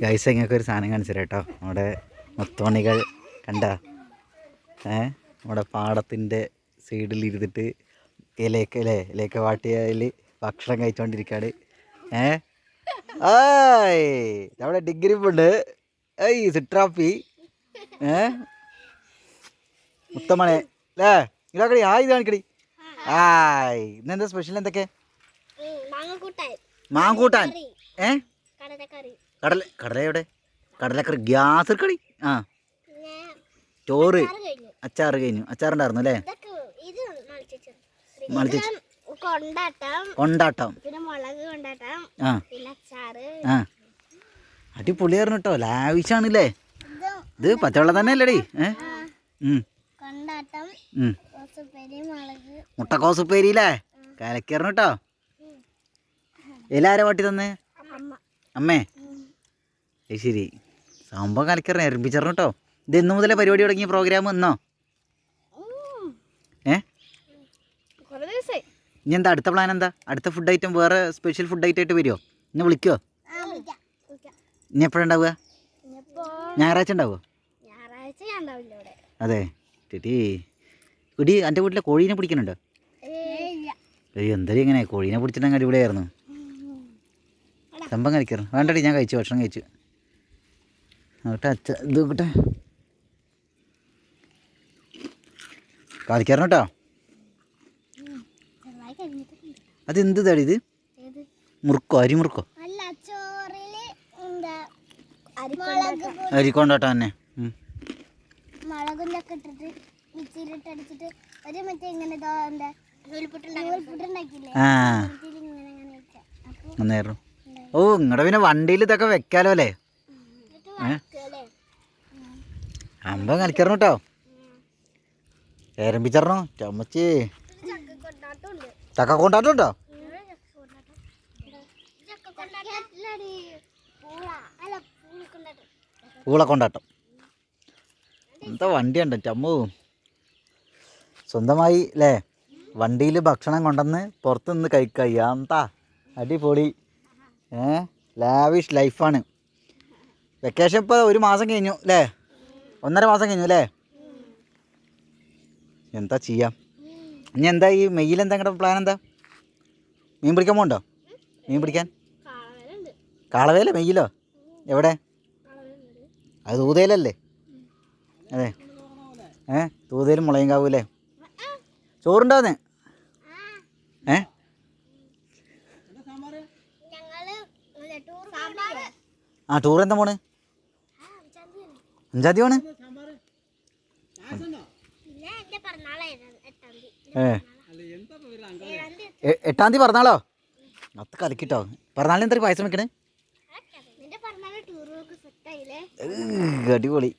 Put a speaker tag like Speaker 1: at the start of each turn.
Speaker 1: Guys നിങ്ങൾക്ക് ഒരു സാധനം കാണിച്ചു കേട്ടോ നമ്മുടെ മുത്തോണികൾ കണ്ട? ഏ? നമ്മുടെ പാടത്തിന്റെ സൈഡിൽ ഇരുന്നിട്ട് ഇലയൊക്കെ അല്ലേ? ഇലയൊക്കെ വാട്ടിയതിൽ ഭക്ഷണം കഴിച്ചുകൊണ്ടിരിക്കുകയാണ് ഏ? ആയ് നമ്മുടെ ഡിഗ്രി ഉണ്ട് ഏയ് സിട്രാപ്പി ഏ? മുത്തമണേ അല്ലേ ഇതാക്കടി ആയി കാണിക്കടി. ആയ് ഇന്നെന്താ സ്പെഷ്യൽ എന്തൊക്കെ?
Speaker 2: മാങ്ങൂട്ടാൻ
Speaker 1: മാങ്കൂട്ടാൻ ഏ? കടല കടല എവിടെ കടലക്കറി ഗ്യാസ് കളി? ആ. ചോറ്.
Speaker 2: അച്ചാർ കഴിഞ്ഞു.
Speaker 1: അച്ചാറ് കഴിഞ്ഞു. അച്ചാറുണ്ടായിരുന്നു അല്ലേ?
Speaker 2: കൊണ്ടാട്ടം.
Speaker 1: ആ. അടിപൊളിയായിരുന്നു കേട്ടോ. ലാവിശാണല്ലേ
Speaker 2: ഇത്
Speaker 1: പച്ചവെള്ളം തന്നെ അല്ലേടി ഏ? ഉം,
Speaker 2: കൊണ്ടാട്ടം.
Speaker 1: ഉം.
Speaker 2: റോസുപ്പേരി മുളക്.
Speaker 1: മുട്ടക്കോസ് ഉപ്പേരിയില്ലേ കലക്കിയായിരുന്നു കേട്ടോ. എല്ലാരും വാട്ടി തന്നെ?
Speaker 2: അമ്മ.
Speaker 1: അത് ശരി. സംഭവം കലക്കിറങ്ങി. എരപ്പിച്ചറിഞ്ഞു കേട്ടോ ഇത് ഇന്ന് മുതലേ പരിപാടി തുടങ്ങിയ പ്രോഗ്രാം എന്നോ ഏ? ഇനി എന്താ അടുത്ത പ്ലാൻ എന്താ? അടുത്ത ഫുഡ് ഐറ്റം വേറെ സ്പെഷ്യൽ ഫുഡ് ഐറ്റം ആയിട്ട് വരുമോ ഇന്ന് വിളിക്കുമോ ഇനി എപ്പോഴുണ്ടാവുക ഞായറാഴ്ച ഉണ്ടാവുമോ അതെ. ചേട്ടി ഇടി എന്റെ വീട്ടിലെ കോഴീനെ പിടിക്കുന്നുണ്ടോ
Speaker 2: ഇല്ല.
Speaker 1: ഏയ് എന്തായാലും ഇങ്ങനെ? കോഴീനെ പിടിച്ചിട്ടാൽ അടിപൊളിയായിരുന്നു. സംഭവം കഴിക്കാറ് വേണ്ടടി ഞാൻ കഴിച്ചു ഭക്ഷണം കഴിച്ചു. നോക്കട്ടെ അച്ഛ ഇത് നോക്കട്ടെ. കളിക്കാരണം കേട്ടോ?
Speaker 2: അതെന്ത് കഴിഞ്ഞിട്ടുണ്ട്.
Speaker 1: അത് എന്ത് തടി ഇത്? മുറുക്കോ അരി
Speaker 2: മുറുക്കോ ചോറിൽ എന്താ അരിമുളക്
Speaker 1: അരിക്കൊണ്ടോട്ടോ തന്നെ ആ
Speaker 2: നന്നായിരുന്നു ഒക്കെ ഇട്ടിട്ട് മിക്സിയിലിട്ട് അടിച്ചിട്ട് ഒരു മറ്റേ ഇങ്ങനെ എന്താ
Speaker 1: ഓ നിങ്ങളുടെ പിന്നെ വണ്ടിയിൽ ഇതൊക്കെ വെക്കാലോ അല്ലേ? അമ്പ കളിക്കറണം കേട്ടോ ഏരമ്പിച്ചറണോ ചമ്മച്ചി.
Speaker 2: ചക്ക കൊണ്ടാട്ടുണ്ടോ പൂള. കൊണ്ടാട്ടം
Speaker 1: എന്താ വണ്ടിയുണ്ട് ചമ്മു? സ്വന്തമായി അല്ലേ വണ്ടിയിൽ ഭക്ഷണം കൊണ്ടുവന്ന് പുറത്തുനിന്ന് കഴിക്കുക എന്താ? അടിപൊളി. ലാവിഷ് ലൈഫാണ് വെക്കേഷൻ ഇപ്പോൾ ഒരു മാസം കഴിഞ്ഞു അല്ലേ ഒന്നര മാസം കഴിഞ്ഞു അല്ലേ എന്താ ചെയ്യാം? ഇനി എന്താ ഈ മെയ്യിൽ എന്താ നിങ്ങളുടെ പ്ലാൻ എന്താ? മീൻ പിടിക്കാൻ പോകണ്ടോ മീൻ പിടിക്കാൻ? കാളവേല മെയ്യിലോ? എവിടെ? അത് തൂതയിലല്ലേ അതെ. ഏ? തൂതയിലും മുളയും കാവൂലേ ചോറുണ്ടാവുന്നേ ഏ
Speaker 2: ഞങ്ങൾ ടൂർ സാമ്പാർ
Speaker 1: ആ ടൂർ എന്താ പോണ് അഞ്ചാം തീയതി
Speaker 2: പിറന്നാളായിരുന്നു എട്ടാം തീയതി
Speaker 1: ഏ എട്ടാം പറഞ്ഞാളോ അത് കലക്കിട്ടോ. പറഞ്ഞാലും എന്താ പായസം വെക്കണേ? അടിപൊളി.